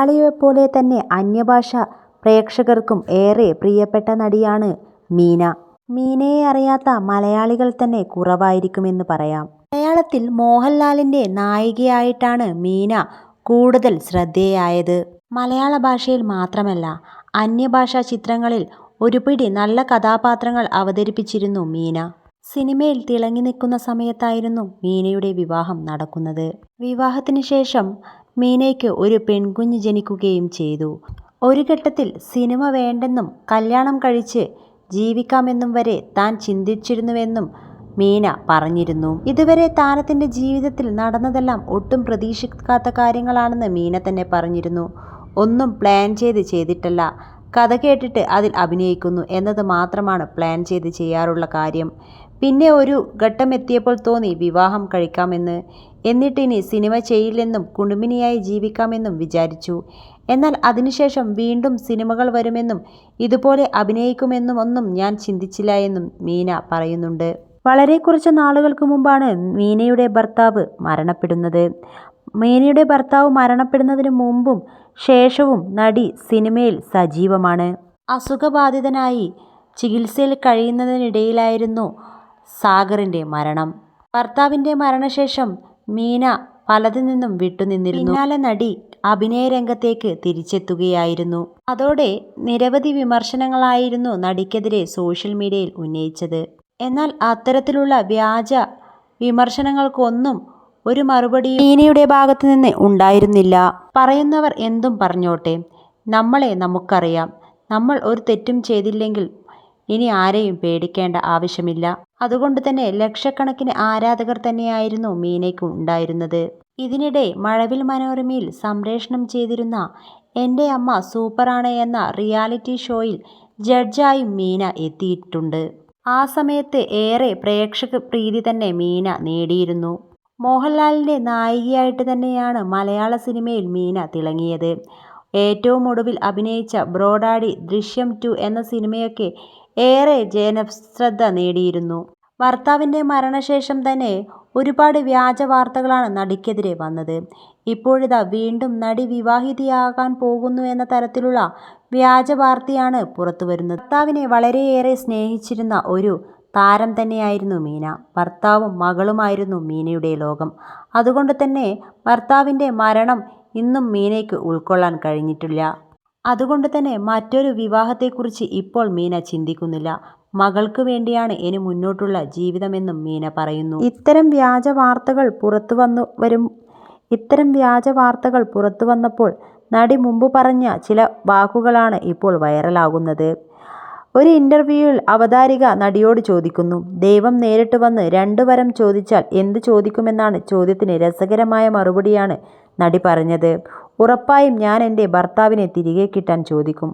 മലയാളിയെപ്പോലെ തന്നെ അന്യഭാഷ പ്രേക്ഷകർക്കും ഏറെ പ്രിയപ്പെട്ട നടിയാണ് മീന. മീനയെ അറിയാത്ത മലയാളികൾ തന്നെ കുറവായിരിക്കുമെന്ന് പറയാം. മലയാളത്തിൽ മോഹൻലാലിന്റെ നായികയായിട്ടാണ് മീന കൂടുതൽ ശ്രദ്ധേയായത് മലയാള ഭാഷയിൽ മാത്രമല്ല അന്യഭാഷാ ചിത്രങ്ങളിൽ ഒരുപിടി നല്ല കഥാപാത്രങ്ങൾ അവതരിപ്പിച്ചിരുന്നു മീന. സിനിമയിൽ തിളങ്ങി നിൽക്കുന്ന സമയത്തായിരുന്നു മീനയുടെ വിവാഹം നടക്കുന്നത്. വിവാഹത്തിന് ശേഷം മീനയ്ക്ക് ഒരു പെൺകുഞ്ഞ് ജനിക്കുകയും ചെയ്തു. ഒരു ഘട്ടത്തിൽ സിനിമ വേണ്ടെന്നും കല്യാണം കഴിച്ച് ജീവിക്കാമെന്നും വരെ താൻ ചിന്തിച്ചിരുന്നുവെന്നും മീന പറഞ്ഞിരുന്നു. ഇതുവരെ താരത്തിന്റെ ജീവിതത്തിൽ നടന്നതെല്ലാം ഒട്ടും പ്രതീക്ഷിക്കാത്ത കാര്യങ്ങളാണെന്ന് മീന തന്നെ പറഞ്ഞിരുന്നു. ഒന്നും പ്ലാൻ ചെയ്ത് ചെയ്തിട്ടല്ല, കഥ കേട്ടിട്ട് അതിൽ അഭിനയിക്കുന്നു എന്നത് മാത്രമാണ് പ്ലാൻ ചെയ്ത് ചെയ്യാറുള്ള കാര്യം. പിന്നെ ഒരു ഘട്ടം എത്തിയപ്പോൾ തോന്നി വിവാഹം കഴിക്കാമെന്ന്. എന്നിട്ട് ഇനി സിനിമ ചെയ്യില്ലെന്നും കുടുംബിനിയായി ജീവിക്കാമെന്നും വിചാരിച്ചു. എന്നാൽ അതിനുശേഷം വീണ്ടും സിനിമകൾ വരുമെന്നും ഇതുപോലെ അഭിനയിക്കുമെന്നും ഒന്നും ഞാൻ ചിന്തിച്ചില്ല എന്നും മീന പറയുന്നുണ്ട്. വളരെ കുറച്ച് നാളുകൾക്ക് മുമ്പാണ് മീനയുടെ ഭർത്താവ് മരണപ്പെടുന്നത്. മീനയുടെ ഭർത്താവ് മരണപ്പെടുന്നതിന് മുമ്പും ശേഷവും നടി സിനിമയിൽ സജീവമാണ്. അസുഖബാധിതനായി ചികിത്സയിൽ കഴിയുന്നതിനിടയിലായിരുന്നു സാഗറിന്റെ മരണം. ഭർത്താവിന്റെ മരണശേഷം മീന പലതിൽ നിന്നും വിട്ടുനിന്നിരുന്നു. പിന്നാലെ നടി അഭിനയ രംഗത്തേക്ക് തിരിച്ചെത്തുകയായിരുന്നു. അതോടെ നിരവധി വിമർശനങ്ങളായിരുന്നു നടിക്കെതിരെ സോഷ്യൽ മീഡിയയിൽ ഉന്നയിച്ചത്. എന്നാൽ അത്തരത്തിലുള്ള വ്യാജ വിമർശനങ്ങൾക്കൊന്നും ഒരു മറുപടി മീനയുടെ ഭാഗത്തു നിന്ന് ഉണ്ടായിരുന്നില്ല. പറയുന്നവർ എന്തും പറഞ്ഞോട്ടെ, നമ്മളെ നമുക്കറിയാം. നമ്മൾ ഒരു തെറ്റും ചെയ്തില്ലെങ്കിൽ ഇനി ആരെയും പേടിക്കേണ്ട ആവശ്യമില്ല. അതുകൊണ്ട് തന്നെ ലക്ഷക്കണക്കിന് ആരാധകർ തന്നെയായിരുന്നു മീനയ്ക്ക് ഉണ്ടായിരുന്നത്. ഇതിനിടെ മഴവിൽ മനോരമയിൽ സംപ്രേഷണം ചെയ്തിരുന്ന എന്റെ അമ്മ സൂപ്പറാണ് എന്ന റിയാലിറ്റി ഷോയിൽ ജഡ്ജായും മീന എത്തിയിട്ടുണ്ട്. ആ സമയത്ത് ഏറെ പ്രേക്ഷക പ്രീതി തന്നെ മീന നേടിയിരുന്നു. മോഹൻലാലിന്റെ നായികയായിട്ട് തന്നെയാണ് മലയാള സിനിമയിൽ മീന തിളങ്ങിയത്. ഏറ്റവും ഒടുവിൽ അഭിനയിച്ച ബ്രോഡാഡി ദൃശ്യം ടു എന്ന സിനിമയൊക്കെ ഏറെ ജനശ്രദ്ധ നേടിയിരുന്നു. ഭർത്താവിന്റെ മരണശേഷം തന്നെ ഒരുപാട് വ്യാജ വാർത്തകളാണ് നടിക്കെതിരെ വന്നത്. ഇപ്പോഴിതാ വീണ്ടും നടി വിവാഹിതയാകാൻ പോകുന്നു എന്ന തരത്തിലുള്ള വ്യാജ വാർത്തയാണ് പുറത്തുവരുന്നത്. ഭർത്താവിനെ വളരെയേറെ സ്നേഹിച്ചിരുന്ന ഒരു താരം തന്നെയായിരുന്നു മീന. ഭർത്താവും മകളുമായിരുന്നു മീനയുടെ ലോകം. അതുകൊണ്ട് തന്നെ ഭർത്താവിന്റെ മരണം ഇന്നും മീനയ്ക്ക് ഉൾക്കൊള്ളാൻ കഴിഞ്ഞിട്ടില്ല. അതുകൊണ്ട് തന്നെ മറ്റൊരു വിവാഹത്തെക്കുറിച്ച് ഇപ്പോൾ മീന ചിന്തിക്കുന്നില്ല. മകൾക്ക് വേണ്ടിയാണ് ഇനി മുന്നോട്ടുള്ള ജീവിതമെന്നും മീന പറയുന്നു. ഇത്തരം വ്യാജ വാർത്തകൾ പുറത്തു വന്നു വരും ഇത്തരം വ്യാജ വാർത്തകൾ പുറത്തു വന്നപ്പോൾ നടി മുമ്പ് പറഞ്ഞ ചില വാക്കുകളാണ് ഇപ്പോൾ വൈറലാകുന്നത്. ഒരു ഇന്റർവ്യൂവിൽ അവതാരിക നടിയോട് ചോദിക്കുന്നു. ദൈവം നേരിട്ട് വന്ന് രണ്ടു വരം ചോദിച്ചാൽ എന്ത് ചോദിക്കുമെന്നാണ് ചോദ്യത്തിന് രസകരമായ മറുപടിയാണ് നടി പറഞ്ഞത്. ഉറപ്പായും ഞാൻ എന്റെ ഭർത്താവിനെ തിരികെ കിട്ടാൻ ചോദിക്കും.